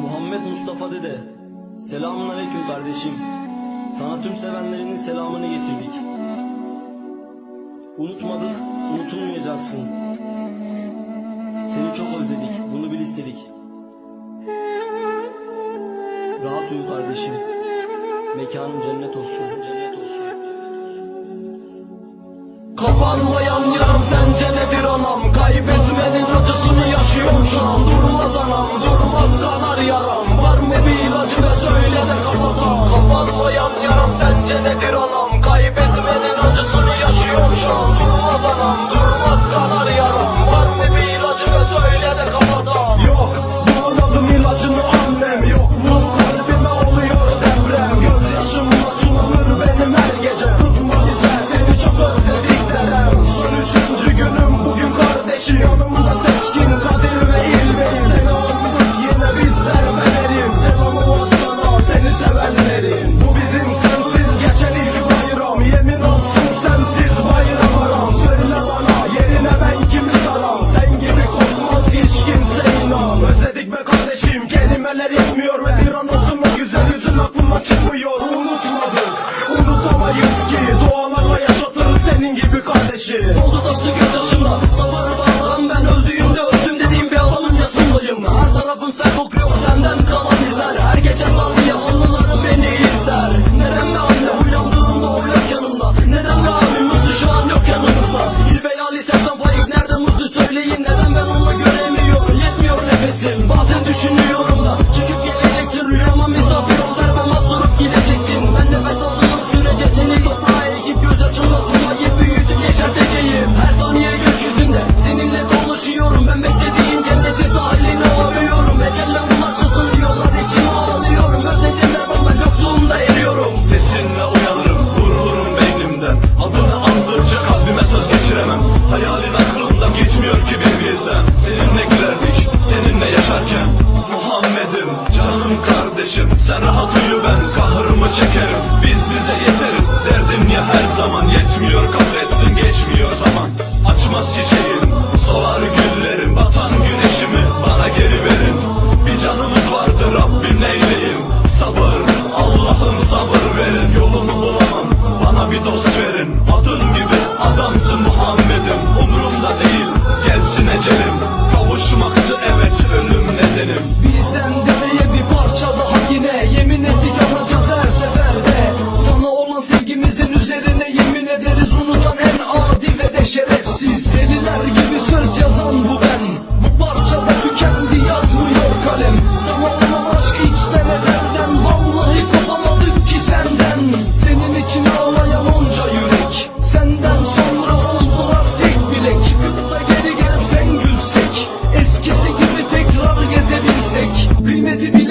Muhammed Mustafa Dede. Selamun aleyküm kardeşim. Sana tüm sevenlerinin selamını getirdik. Unutmadık, unutulmayacaksın. Seni çok özledik, bunu bil istedik. Rahat uyu kardeşim. Mekanın cennet olsun, cennet olsun. Kapanmayan yaram sence nedir anam Kaybetmenin acısını yaşıyorum şu an Durmaz anam durmaz kanar gibi kardeşi. Oldu taştı gözyaşımla Sabırı bağlam ben öldüğümde öldüm dediğim bir adamın yasındayım Her tarafım sen kokuyor senden kalan izler. Her gece sallıya anılarım beni ister. Neden be anne uyandığımda o yok yanımda? Neden be abim muzlu şu an yok yanımızda? İlbey Ali Sertan Faik nerede muzlu söyleyin Neden ben onu göremiyorum? Yetmiyor nefesim. Bazen düşünüyorum beynimden Adını andıkça kalbime söz geçiremem. Hayalin aklımdan gitmiyor ki bir bilsen Seninle gülerdik, seninle yaşarken? Muhammed'im, canım kardeşim Sen rahat uyu ben kahrımı çekerim. Biz bize yeteriz, derdim ya her zaman. Yetmiyor kahretsin, geçmiyor zaman. Açmaz çiçeğim, solar güllerim Batan güneşimi bana geri verin. Bir canımız vardı Rabbim neyleyim bana bir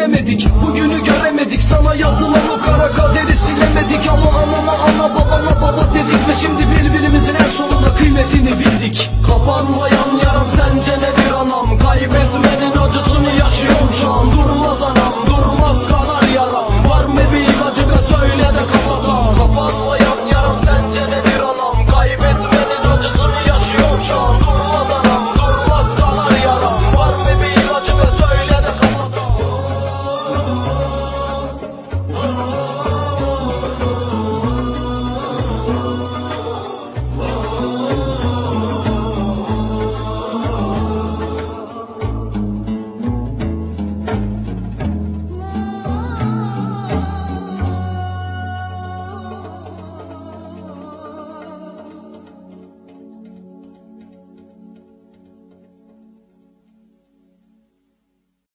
Bilemedik bugünü göremedik. Sana yazılan o kara kaderi silemedik. Ama anama ana babana baba dedik. Ve şimdi birbirimizin en sonunda kıymetini bildik. Kapanmayan